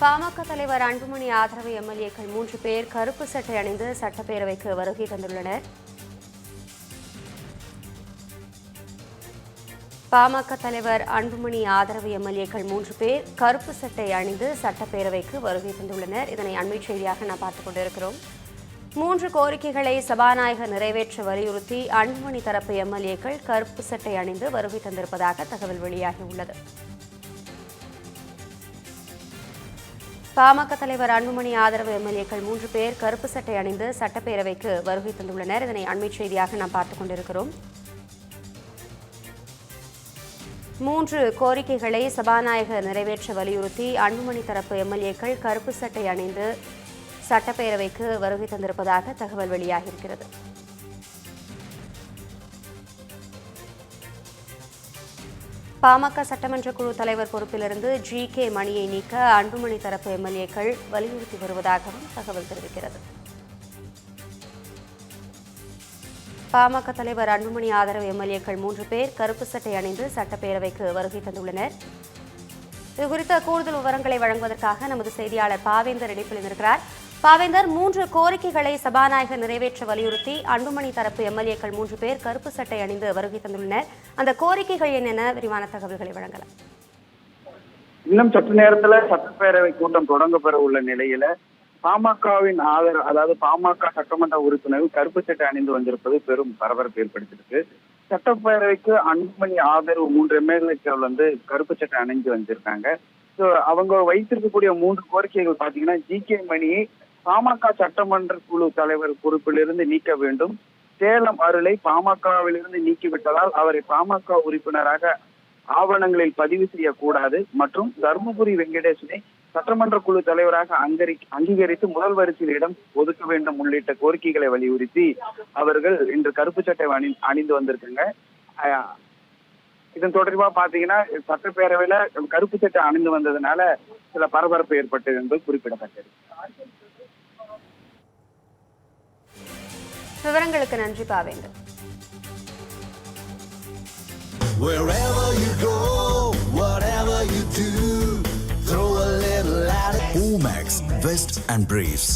பாமக தலைவர் அன்புமணி ஆதரவு எம்எல்ஏக்கள் மூன்று பேர் கருப்பு சட்டை அணிந்து சட்டப்பேரவைக்கு வருகை தந்துள்ளனர். பாமக தலைவர் அன்புமணி ஆதரவு எம்எல்ஏக்கள் மூன்று பேர் கருப்பு சட்டை அணிந்து சட்டப்பேரவைக்கு வருகை தந்துள்ளனர். இதனை அண்மை செய்தியாக நாம் பார்த்துக் கொண்டிருக்கிறோம். மூன்று கோரிக்கைகளை சபாநாயகர் நிறைவேற்ற வலியுறுத்தி அன்புமணி தரப்பு எம்எல்ஏக்கள் கருப்பு சட்டை அணிந்து வருகை தந்திருப்பதாக தகவல் வெளியாகியுள்ளது. பாமக தலைவர் அன்புமணி ஆதரவு எம்எல்ஏக்கள் மூன்று பேர் கருப்பு சட்டை அணிந்து சட்டப்பேரவைக்கு வருகை தந்துள்ளனர். இதனை அண்மை செய்தியாக நாம் பார்த்துக் கொண்டிருக்கிறோம். மூன்று கோரிக்கைகளை சபாநாயகர் நிறைவேற்ற வலியுறுத்தி அன்புமணி தரப்பு எம்எல்ஏக்கள் கருப்பு சட்டை அணிந்து சட்டப்பேரவைக்கு வருகை தந்திருப்பதாக தகவல் வெளியாகியிருக்கிறது. பாமக சட்டமன்ற குழு தலைவர் பொறுப்பிலிருந்து ஜி கே மணியை நீக்க அன்புமணி தரப்பு எம்எல்ஏக்கள் வலியுறுத்தி வருவதாகவும் தகவல் தெரிவிக்கிறது. பாமக தலைவர் அன்புமணி ஆதரவு எம்எல்ஏக்கள் மூன்று பேர் கருப்பு சட்டை அணிந்து சட்டப்பேரவைக்கு வருகை தந்துள்ளனர். இதுகுறித்த கூடுதல் விவரங்களை வழங்குவதற்காக நமது செய்தியாளர் பாவேந்தர் இணைப்பில் இருக்கிறார். பாவேந்தர் மூன்று கோரிக்கைகளை சபாநாயகர் நிறைவேற்ற வலியுறுத்தி அன்புமணி தரப்பு எம்எல்ஏக்கள் மூன்று பேர் கருப்பு சட்டை அணிந்து வருகை தந்துள்ளனர். அந்த கோரிக்கைகள் என்னென்ன? விரிவான தகவல்களை வழங்கலாம். இன்னும் சற்று நேரத்துல சட்டப்பேரவை கூட்டம் தொடங்க பெற உள்ள நிலையில பாமகவின் ஆதரவு அதாவது பாமக சட்டமன்ற உறுப்பினர்கள் கருப்பு சட்டை அணிந்து வந்திருப்பது பெரும் பரபரப்பு ஏற்படுத்தியிருக்கு. சட்டப்பேரவைக்கு அன்புமணி ஆதரவு மூன்று எம்எல்ஏக்கள் வந்து கருப்பு சட்டை அணிஞ்சு வந்திருக்காங்க. ஸோ அவங்க வைத்திருக்கக்கூடிய மூன்று கோரிக்கைகள் பாத்தீங்கன்னா ஜி கே மணியை பாமக சட்டமன்ற குழு தலைவர் பொறுப்பிலிருந்து நீக்க வேண்டும். சேலம் அருளை பாமகவிலிருந்து நீக்கிவிட்டதால் அவரை பாமக உறுப்பினராக ஆவணங்களில் பதிவு செய்யக்கூடாது. மற்றும் தர்மபுரி வெங்கடேசனை சட்டமன்ற குழு தலைவராக அங்கரி அங்கீகரித்து முதல் வரிசையில் இடம் ஒதுக்க வேண்டும் உள்ளிட்ட கோரிக்கைகளை வலியுறுத்தி அவர்கள் இன்று கருப்பு சட்டை அணி அணிந்து வந்திருக்காங்க. அஹ் இதன் தொடர்பா பாத்தீங்கன்னா சட்டப்பேரவையில கருப்பு சட்டை அணிந்து வந்ததுனால சில பரபரப்பு ஏற்பட்டது என்பது குறிப்பிடத்தக்கது. விவரங்களுக்கு நன்றி பாவேந்தர் Wherever you go, whatever you do, throw a little at it. Omax, Vest and Briefs.